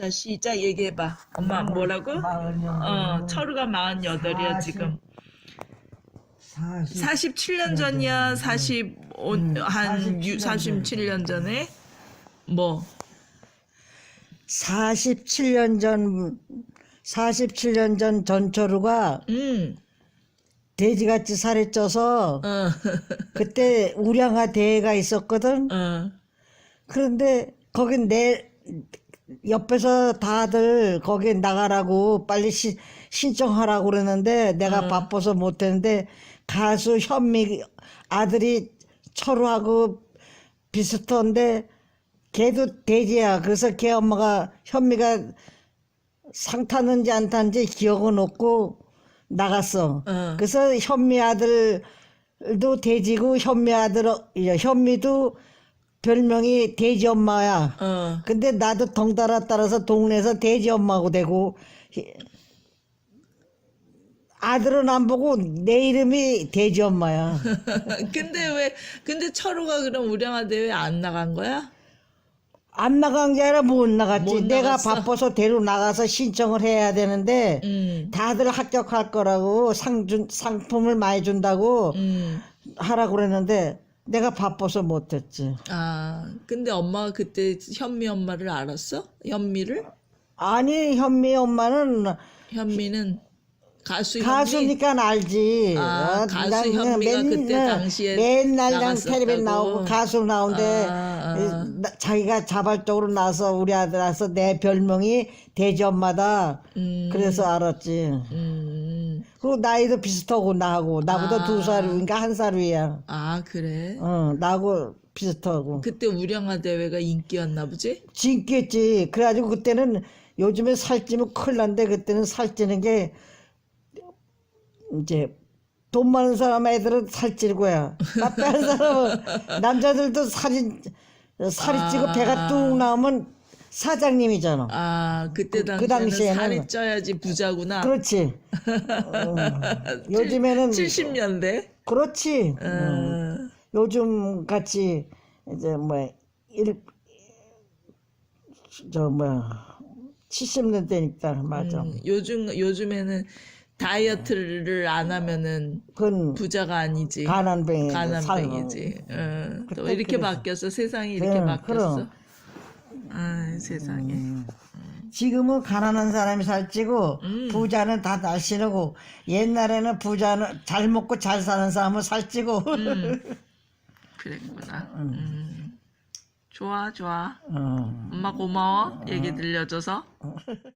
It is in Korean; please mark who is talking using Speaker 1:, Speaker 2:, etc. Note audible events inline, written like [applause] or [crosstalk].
Speaker 1: 자, 시작 얘기해봐. 엄마 뭐라고? 어, 철우가 48이야, 지금.
Speaker 2: 40,
Speaker 1: 47년 전이야, 45, 한
Speaker 2: 47년
Speaker 1: 47년 전에? 뭐,
Speaker 2: 47년 전 47년 전 전철우가
Speaker 1: 음,
Speaker 2: 돼지같이 살이 쪄서
Speaker 1: 어, [laughs]
Speaker 2: 그때 우량아 대회가 있었거든.
Speaker 1: 어,
Speaker 2: 그런데 거기 내 옆에서 다들 거기 나가라고 빨리 시, 신청하라고 그러는데 내가 바빠서 못했는데 가수 현미 아들이 철우하고 비슷한데 걔도 돼지야. 그래서 걔 엄마가 현미가 상 탔는지 안 탔는지 기억은 없고 나갔어.
Speaker 1: 어.
Speaker 2: 그래서 현미 아들도 돼지고 현미 아들 현미도 별명이 돼지 엄마야.
Speaker 1: 어.
Speaker 2: 근데 나도 덩달아 따라서 동네에서 돼지 엄마고 되고 아들은 안 보고 내 이름이 돼지 엄마야. [laughs]
Speaker 1: 근데 왜, 근데 철우가 그럼 우량아 대 회 안 나간 거야?
Speaker 2: 안 나간 게 아니라 못 나갔지.
Speaker 1: 못
Speaker 2: 내가? 바빠서 데리고 나가서 신청을 해야 되는데
Speaker 1: 음,
Speaker 2: 다들 합격할 거라고 상준 상품을 많이 준다고
Speaker 1: 음.
Speaker 2: 하라고 그랬는데 내가 바빠서 못했지.
Speaker 1: 아, 근데 엄마가 그때 현미 엄마를 알았어? 현미를?
Speaker 2: 아니 현미 엄마는
Speaker 1: 현미는 가수 현미?
Speaker 2: 가수니까 알지.
Speaker 1: 아,
Speaker 2: 어,
Speaker 1: 가수
Speaker 2: 난 그냥
Speaker 1: 현미가 그때 당시에
Speaker 2: 맨날
Speaker 1: 나갔었다고?
Speaker 2: 텔레비전 나오고 가수 나오는데
Speaker 1: 아, 아.
Speaker 2: 이, 나- 자기가 자발적으로 나서 우리 아들 와서 내 별명이 돼지 엄마다.
Speaker 1: 음,
Speaker 2: 그래서 알았지.
Speaker 1: 음.
Speaker 2: 그리고 나이도 비슷하고 나하고 나보다
Speaker 1: 아.
Speaker 2: 두 살 위인가 한 살 위야.
Speaker 1: 아, 그래?
Speaker 2: 어, 나하고 비슷하고.
Speaker 1: 그때 우량아 대회가 인기였나 보지?
Speaker 2: 진겠지. 그래가지고 그때는 요즘에 살찌면 큰일 난데 그때는 살찌는 게 이제 돈 많은 사람 애들은 살찌는 거야. 나빠는 사람은 [laughs] 남자들도 살이 살이 찌고 배가 뚝 나오면 사장님이잖아.
Speaker 1: 아, 그때
Speaker 2: 그
Speaker 1: 당시에는
Speaker 2: 당시에는-
Speaker 1: 살이 쪄야지 부자구나.
Speaker 2: 그렇지. [laughs] 어, 요즘에는
Speaker 1: 70년대?
Speaker 2: 그렇지.
Speaker 1: 어,
Speaker 2: 요즘 같이 이제 뭐일저 뭐야 70년대니까 맞아.
Speaker 1: 음, 요즘, 요즘에는 다이어트를 안 하면은
Speaker 2: 그건
Speaker 1: 부자가 아니지.
Speaker 2: 가난뱅이
Speaker 1: 가난뱅이지. 어, 또 이렇게
Speaker 2: 그래서.
Speaker 1: 바뀌었어. 세상이 이렇게
Speaker 2: 네,
Speaker 1: 바뀌었어.
Speaker 2: 그럼.
Speaker 1: 아, 세상에.
Speaker 2: 지금은 가난한 사람이 살찌고
Speaker 1: 음.
Speaker 2: 부자는 다 날씬하고 옛날에는 부자는 잘 먹고 잘 사는 사람은 살찌고
Speaker 1: 음. [laughs] 그랬구나. 음. 좋아, 좋아.
Speaker 2: 어.
Speaker 1: 엄마 고마워. 얘기 들려줘서. [laughs]